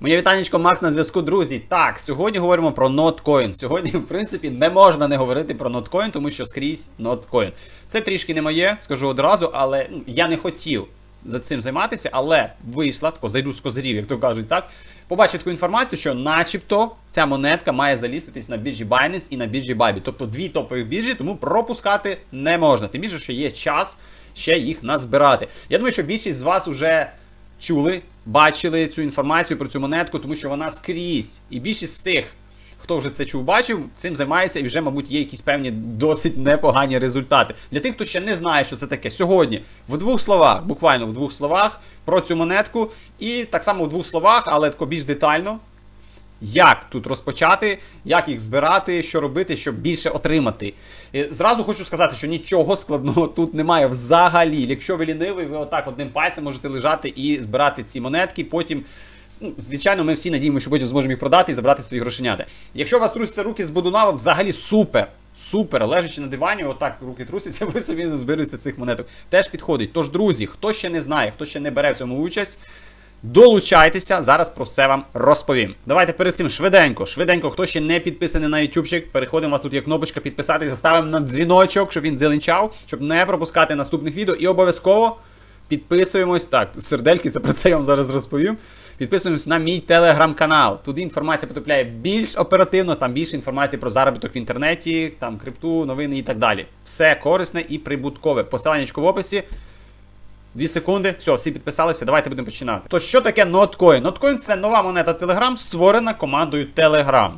Моє вітанечко Макс на зв'язку, друзі. Так, сьогодні говоримо про NotCoin. Сьогодні, в принципі, не можна не говорити про NotCoin, тому що скрізь NotCoin. Це трішки не моє, скажу одразу, але ну, я не хотів за цим займатися, але вийшла, тако зайду з козирів, як то кажуть, так. Побачив таку інформацію, що начебто ця монетка має заліститись на біржі Binance і на біржі Bybit. Тобто дві топові біржі, тому пропускати не можна. Тим більше, що є час ще їх назбирати. Я думаю, що більшість з вас вже чули, бачили цю інформацію про цю монетку, тому що вона скрізь. І більшість з тих, хто вже це чув, бачив, цим займається і вже, мабуть, є якісь певні досить непогані результати. Для тих, хто ще не знає, що це таке, сьогодні в двох словах, буквально в двох словах, про цю монетку, і так само в двох словах, але тако більш детально. Як тут розпочати, як їх збирати, що робити, щоб більше отримати. Е, Зразу хочу сказати, що нічого складного тут немає взагалі. Якщо ви лінивий, ви отак одним пальцем можете лежати і збирати ці монетки. Потім, ну, звичайно, ми всі надіємося, що потім зможемо їх продати і забрати свої грошенята. Якщо у вас трусяться руки з будуна, взагалі супер. Супер, лежачи на дивані, отак руки трусяться, ви собі не зберете цих монеток. Теж підходить. Тож, друзі, хто ще не знає, хто ще не бере в цьому участь, Долучайтеся, зараз про все вам розповім. Давайте перед цим швиденько, швиденько, хто ще не підписаний на ютубчик, переходимо, у вас тут є кнопочка підписатися, ставимо на дзвіночок, щоб він зеленчав, щоб не пропускати наступних відео. І обов'язково підписуємось. Так, сердельки, це про це я вам зараз розповім. Підписуємось на мій телеграм-канал. Туди інформація потрапляє більш оперативно, там більше інформації про заробіток в інтернеті, там крипту, новини і так далі. Все корисне і прибуткове. Посилання в описі. Дві секунди, все, всі підписалися, давайте будемо починати. То що таке Notcoin? Notcoin це нова монета Telegram, створена командою Telegram.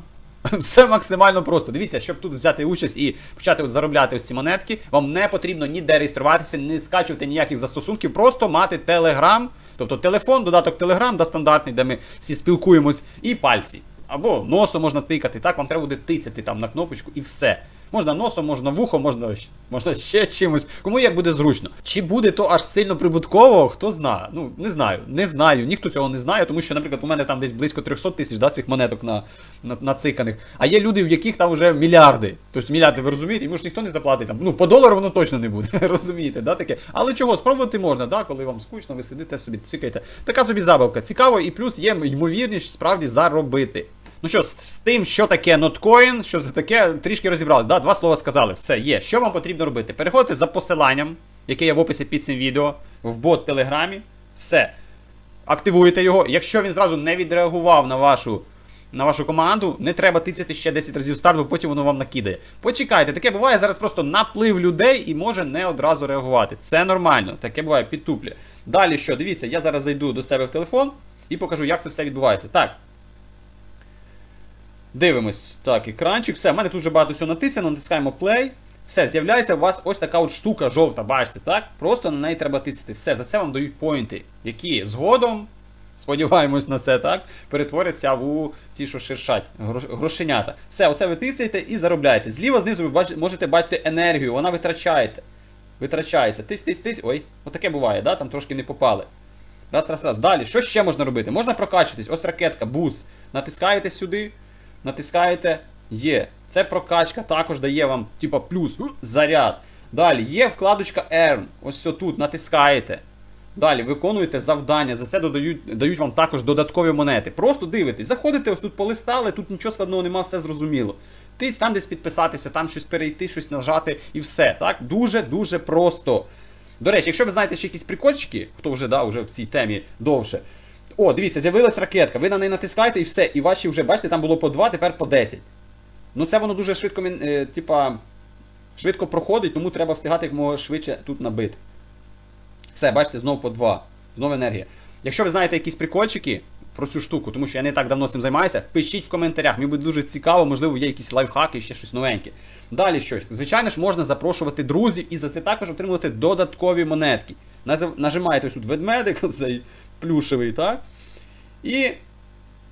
Все максимально просто. Дивіться, щоб тут взяти участь і почати от заробляти ось ці монетки, вам не потрібно ніде реєструватися, не скачувати ніяких застосунків, просто мати Telegram, тобто телефон, додаток Telegram, да, стандартний, де ми всі спілкуємось, і пальці. Або носом можна тикати, так, вам треба буде тицяти там на кнопочку і все. Можна носом, можна вухом, можна, можна ще чимось. Кому як буде зручно. Чи буде то аж сильно прибутково, хто знає. Ну, не знаю, не знаю. Ніхто цього не знає, тому що, наприклад, у мене там десь близько 300 тисяч да, цих монеток на, на, нациканих. А є люди, в яких там вже мільярди. Тобто мільярди, ви розумієте, йому ж ніхто не заплатить. Там, ну, по долару воно точно не буде. розумієте, да, таке. Але чого, спробувати можна, да, коли вам скучно, ви сидите собі, цикаєте. Така собі забавка. Цікаво, і плюс є ймовірність справді заробити. Ну що, з, з тим, що таке ноткоін, що це таке, трішки розібралися. Да, Два слова сказали. Все, є. Що вам потрібно робити? Переходите за посиланням, яке є в описі під цим відео, в бот Телеграмі. Все. Активуєте його. Якщо він зразу не відреагував на вашу на вашу команду, не треба тицяти ще 10 разів старт, бо потім воно вам накидає. Почекайте, таке буває зараз просто наплив людей і може не одразу реагувати. Це нормально, таке буває підтуплі. Далі що? Дивіться, я зараз зайду до себе в телефон і покажу, як це все відбувається. Так. Дивимось, так, екранчик, все, в мене тут вже багато всього натисано, натискаємо play. Все, з'являється у вас ось така от штука жовта, бачите, так? Просто на неї треба тицяти. Все, за це вам дають поінти, які згодом, сподіваємось на це, так, перетворяться в ті, що ширшать, грошенята. Все, оце ви тицяєте і заробляєте. Зліва знизу ви можете бачити енергію, вона витрачаєте. Витрачається. Тись, тись, тись. Ой, отаке буває, да? там трошки не попали. Раз, раз, раз. Далі, що ще можна робити? Можна прокачуватись. Ось ракетка, бус. Натискаєте сюди, натискаєте є. Це прокачка також дає вам, типа, плюс заряд. Далі є вкладочка Earn. Ось тут натискаєте. Далі виконуєте завдання, за це додають, дають вам також додаткові монети. Просто дивитесь, заходите, ось тут полистали, тут нічого складного нема, все зрозуміло. Тиць там десь підписатися, там щось перейти, щось нажати і все. Так? Дуже-дуже просто. До речі, якщо ви знаєте ще якісь прикольчики, хто вже да, вже в цій темі довше. О, дивіться, з'явилась ракетка, ви на неї натискаєте і все, і ваші вже, бачите, там було по 2, тепер по 10. Ну це воно дуже швидко, е, типа, швидко проходить, тому треба встигати якомога швидше тут набити. Все, бачите, знову по 2. Знову енергія. Якщо ви знаєте якісь прикольчики про цю штуку, тому що я не так давно цим займаюся, пишіть в коментарях. Мені буде дуже цікаво, можливо, є якісь лайфхаки, ще щось новеньке. Далі щось. Звичайно ж, можна запрошувати друзів і за це також отримувати додаткові монетки. Нажимаєте ось тут ведмедик, цей плюшевий, так? І,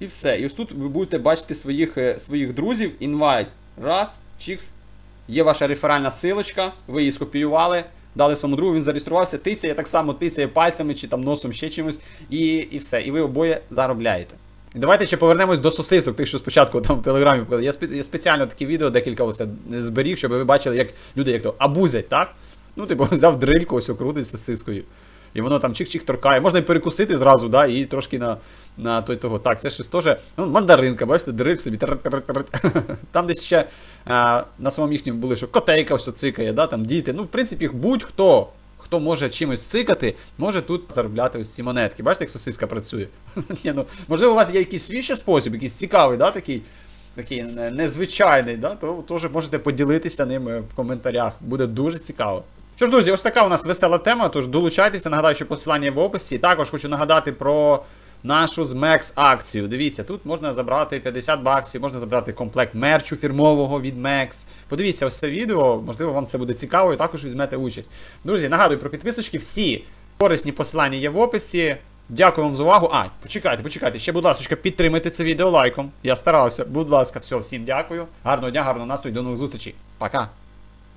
і все. І ось тут ви будете бачити своїх, е, своїх друзів. Invite. Раз, чікс. Є ваша реферальна силочка, ви її скопіювали, дали своєму другу, він зареєструвався, тицяє так само, тицяє пальцями чи там носом ще чимось, і, і все. І ви обоє заробляєте. І давайте ще повернемось до сосисок, тих, що спочатку там в телеграмі показали. Я, спе- я спеціально такі відео декілька ось зберіг, щоб ви бачили, як люди як то абузять, так? Ну, типу, взяв дрильку, ось окрутить сосискою. І воно там чих-чих торкає. Можна і перекусити зразу, да, і трошки на, на той того. Так, це щось теж. Ну, мандаринка, бачите, дрив собі. Там десь ще а, на самому їхньому були, що котейка все цикає, да, там діти. Ну, в принципі, будь-хто. Хто може чимось цикати, може тут заробляти ось ці монетки. Бачите, як сосиска працює? Ні, ну, можливо, у вас є якийсь свій ще спосіб, якийсь цікавий, да, такий, такий незвичайний, да, то теж можете поділитися ним е, в коментарях. Буде дуже цікаво. Що ж, друзі, ось така у нас весела тема, тож долучайтеся, нагадаю, що посилання в описі. Також хочу нагадати про нашу з Мекс акцію. Дивіться, тут можна забрати 50 баксів, можна забрати комплект мерчу фірмового від Мекс. Подивіться ось це відео, можливо, вам це буде цікаво і також візьмете участь. Друзі, нагадую про підписочки. Всі корисні посилання є в описі. Дякую вам за увагу. А, почекайте, почекайте. Ще, будь ласка, підтримайте це відео лайком. Я старався. Будь ласка, все, всім дякую. Гарного дня, гарного настрою, до нових зустрічей. Пока.